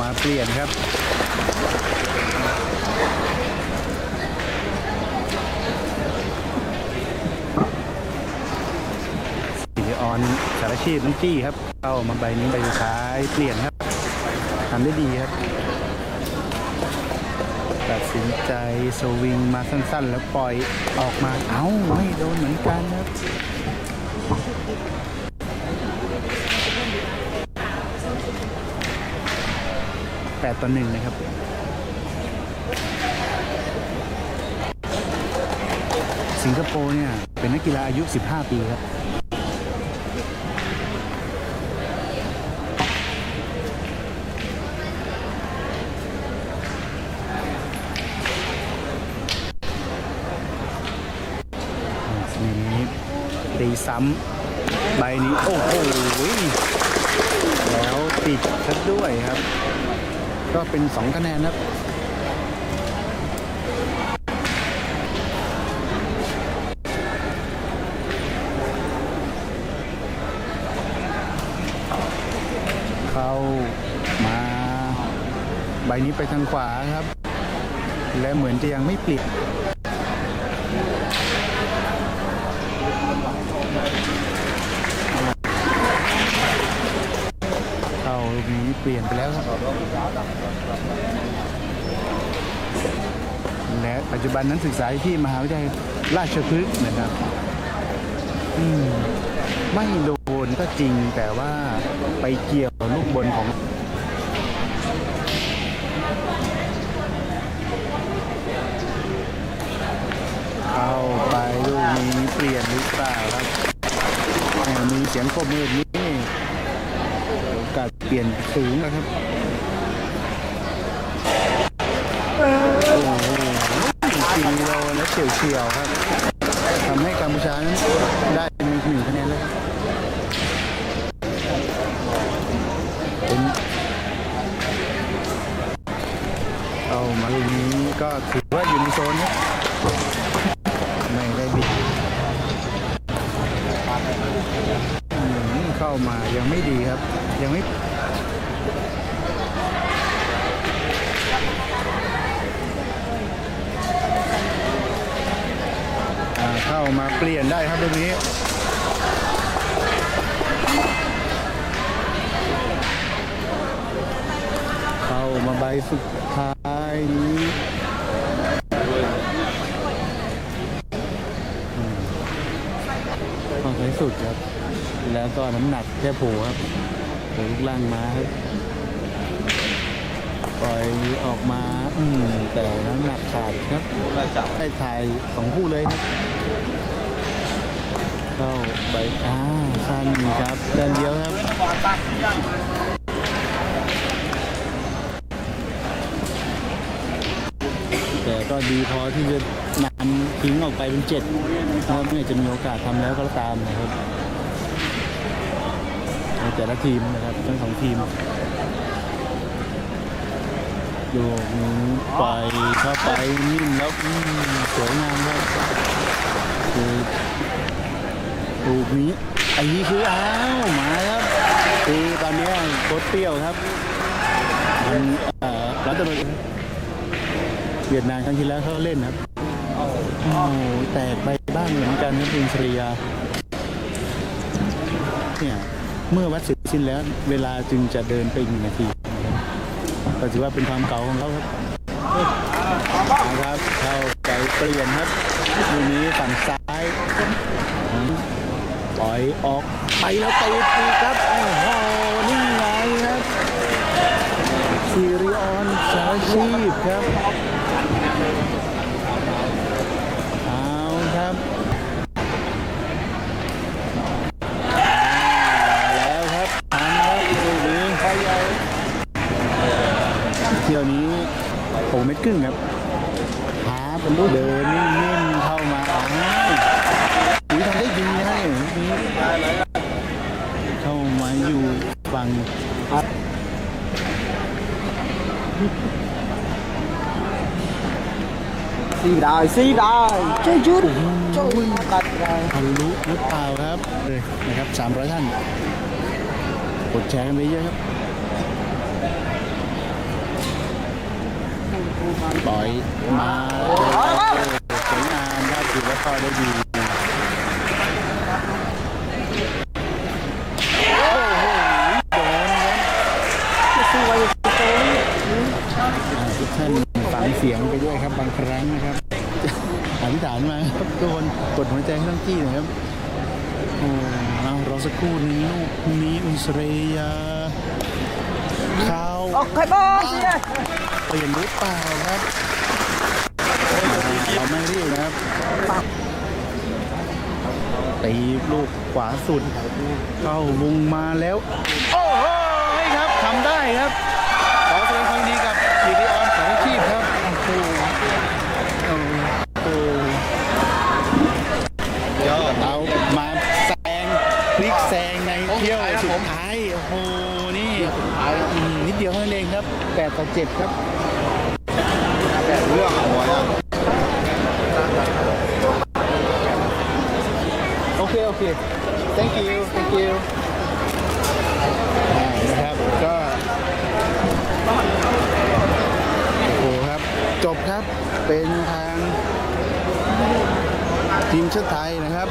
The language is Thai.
มาเปลี่ยนครับสิริออนสารชีพน้องจี้ครับ เข้ามาใบนี้ใบสุดท้ายเปลี่ยนครับทำได้ดีครับ ตัดสินใจสวิงมาสั้นๆ แล้วปล่อยออกมา เอ้า ไม่โดนเหมือนกันครับ แปดต่อหนึ่งนะครับสิงคโปร์เนี่ย เป็นนักกีฬาอายุ 15 ปีครับนี้ตีซ้ำใบนี้ โอ้โหแล้วติดซะด้วยครับ ก็เป็น 2 คะแนนครับเข้ามาใบนี้ไปทางขวาครับ และเหมือนจะยังไม่ปิดเข้าลูก นี้เปลี่ยนไปแล้วครับ และปัจจุบันนั้นศึกษาที่มหาวิทยาลัยราชพฤกษ์นะครับมไม่โดนก็จริงแต่ว่าไปเกี่ยวลูกบนของเข้าไปลูกนี้เปลี่ยนหรือเปล่าครับมีเสียงโคบมือนี้าสเปลี่ยนสูงนะครับโอ้โหกิโลและเฉียวเฉียวครับทำให้กัมพูชานั้นได้มีหนึ่งคะแนนเลยเป็นเอามาลูกนี้ก็ถือว่าอยู่ในโซนครับไม่ได้บิดเข้ามายังไม่ดีครับ ยังไม่าเข้ามาเปลี่ยนได้ครับตรงนี้เข้ามาใบสุดท้ายนี้อืมเข้าท้ายสุดครับ แล้วก็น้ำหนักแค่ผล่ครับ โผล่ลูกล่างมาครับปล่อยออกมา อืมแต่น้ำหนักขาดครับได้ถ่ายสองคู่เลยครับเข้าไปอ่าสั้นครับเดินเดียวครับแต่ก็ดีพอที่จะนำทิ้งออกไปเป็นเจ็ดนะครับไม่จะมีโอกาสทำแล้วก็ตามนะครับ แต่ละทีมนะครับทั้งสองทีมโยกนี้ปเข้าไปนิ่มแล้วสวยงามครับคือลูกนี้ไอ้นี้คืออ้าวมาครับคือตอนนี้โคตรเปรี้ยวครับมันเอ่อรัตนเวียดนามครั้งที่แล้วเขาเล่นครับโอ้แตกไปบ้างเหมือนกันครับอินทรียาเนี่ย เมื่อวัดเสร็จสิ้นแล้วเวลาจึงจะเดินไปหนึ่งนาทีก็ถือว่าเป็นความเก่าของเขาครับนะครับเข้าไปเปลี่ยนครับลูกนี้ฝั่งซ้ายปล่อยออกไปแล้วตีตีครับโอ้โหนี่ไงครับซีริออนสารชีพครับเอาครับแล้วครับทันครับลูกนี้ไปใหญ่ เที่ยวนี้ โอ้เม็ดครึ่งครับหาเป็นเดินนิ่มๆเข้ามาอ้าวหรือทำได้ดีนะเนี่ยเมื่อกี้เข้ามาอยู่ฝั่งซีได้ซีได้ช่วยชุดช่วยตัดได้ทะลุหรือเปล่าครับเลยนะครับ300ท่านกดแชร์กันไปเยอะครับ ปล่อยมาโอ้โหสวยงามครับถือว่าเข้าได้ดีโอ้โหโดนครับสู้ไว้โตอ่าทุกท่านฟังเสียงไปด้วยครับบางครั้งนะครับอธิษฐานมาครับทุกคนกดหัวใจให้ทั้งที่หนะครับโอ้เอารอสักครู่นึงลูกนี้อุนสเรียเข้า ออเคบอสเนี่ยเปลี่ยนหรือเปล่าครับเราไม่รีบนะครับตีลูกขวาสุด เข้าวงมาแล้ว โอ้โหครับทำได้ครับ ขอแสดงความดีกับกิติออนของชีพครับ ยวเท่านั้นเองครับ8ต่อ7ครับแต่เรื่องหัวยังโอเค โอเค thank you thank you อ่านะครับ ก็โอ้โหครับ จบครับ เป็นทางทีมชาติไทยนะครับ